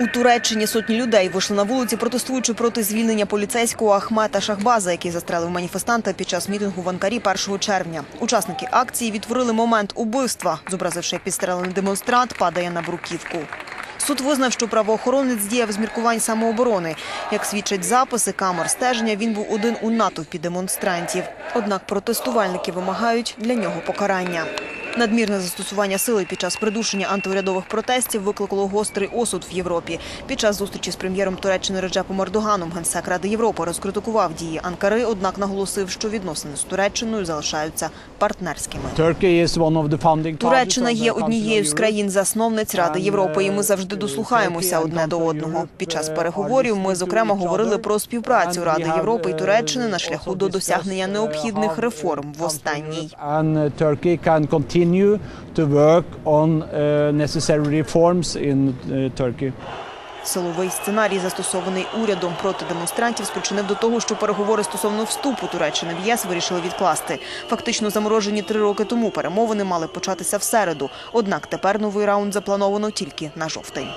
У Туреччині сотні людей вийшли на вулиці, протестуючи проти звільнення поліцейського Ахмета Шахбаза, який застрелив маніфестанта під час мітингу в Анкарі 1 червня. Учасники акції відтворили момент убивства, зобразивши, як підстрелений демонстрант падає на бруківку. Суд визнав, що правоохоронець діяв з міркувань самооборони. Як свідчать записи камер стеження, він був один у натовпі демонстрантів. Однак протестувальники вимагають для нього покарання. Надмірне застосування сили під час придушення антиурядових протестів викликало гострий осуд в Європі. Під час зустрічі з прем'єром Туреччини Реджепом Ердоганом генсек Ради Європи розкритикував дії Анкари, однак наголосив, що відносини з Туреччиною залишаються партнерськими. Туреччина є однією з країн-засновниць Ради Європи, і ми завжди дослухаємося одне до одного. Під час переговорів ми зокрема говорили про співпрацю Ради Європи і Туреччини на шляху до досягнення необхідних реформ в останній. Continue to work on uh, necessary reforms in uh, Turkey. Силовий сценарій, застосований урядом проти демонстрантів, спричинив до того, що переговори стосовно вступу Туреччини в ЄС вирішили відкласти. Фактично заморожені три роки тому перемовини мали початися в середу. Однак тепер новий раунд заплановано тільки на жовтень.